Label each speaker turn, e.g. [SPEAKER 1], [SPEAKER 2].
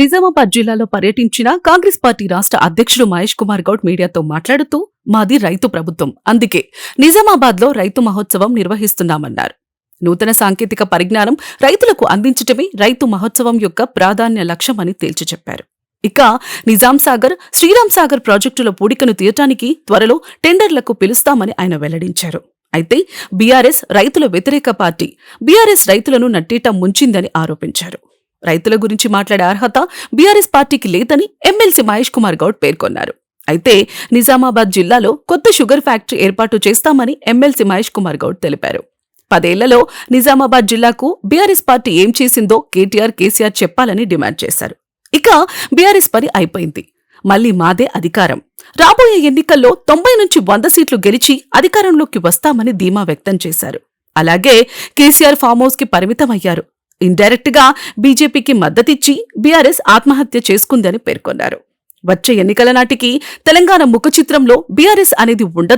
[SPEAKER 1] నిజామాబాద్ జిల్లాలో పర్యటించిన కాంగ్రెస్ పార్టీ రాష్ట్ర అధ్యక్షుడు మహేష్ కుమార్ గౌడ్ మీడియాతో మాట్లాడుతూ మాది రైతు ప్రభుత్వం. అందుకే నిజామాబాద్లో రైతు మహోత్సవం నిర్వహిస్తున్నామన్నారు. నూతన సాంకేతిక పరిజ్ఞానం రైతులకు అందించటమే రైతు మహోత్సవం యొక్క ప్రాధాన్య లక్ష్యమని తేల్చి చెప్పారు. ఇక నిజాం సాగర్ శ్రీరామ్ సాగర్ ప్రాజెక్టుల పూడికను తీయటానికి త్వరలో టెండర్లకు పిలుస్తామని ఆయన వెల్లడించారు. అయితే బీఆర్ఎస్ రైతుల వ్యతిరేక పార్టీ బీఆర్ఎస్ రైతులను నట్టేట ముంచిందని ఆరోపించారు. రైతుల గురించి మాట్లాడే అర్హత బీఆర్ఎస్ పార్టీకి లేదని ఎమ్మెల్సీ మహేష్ కుమార్ గౌడ్ పేర్కొన్నారు. అయితే నిజామాబాద్ జిల్లాలో కొత్త షుగర్ ఫ్యాక్టరీ ఏర్పాటు చేస్తామని ఎమ్మెల్సీ మహేష్ కుమార్ గౌడ్ తెలిపారు. పదేళ్ళలో నిజామాబాద్ జిల్లాకు బీఆర్ఎస్ పార్టీ ఏం చేసిందో కేటీఆర్ కేసీఆర్ చెప్పాలని డిమాండ్ చేశారు. ఇక బీఆర్ఎస్ పని అయిపోయింది. మళ్ళీ మాదే అధికారం. రాబోయే ఎన్నికల్లో తొంభై నుంచి వంద సీట్లు గెలిచి అధికారంలోకి వస్తామని ధీమా వ్యక్తం చేశారు. అలాగే కేసీఆర్ ఫామ్ హౌస్కి పరిమితమయ్యారు. ఇండైరెక్ట్గా బీజేపీకి మద్దతిచ్చి బీఆర్ఎస్ ఆత్మహత్య చేసుకుందని పేర్కొన్నారు. వచ్చే ఎన్నికల నాటికి తెలంగాణ ముఖ చిత్రంలో బీఆర్ఎస్ అనేది ఉండదు.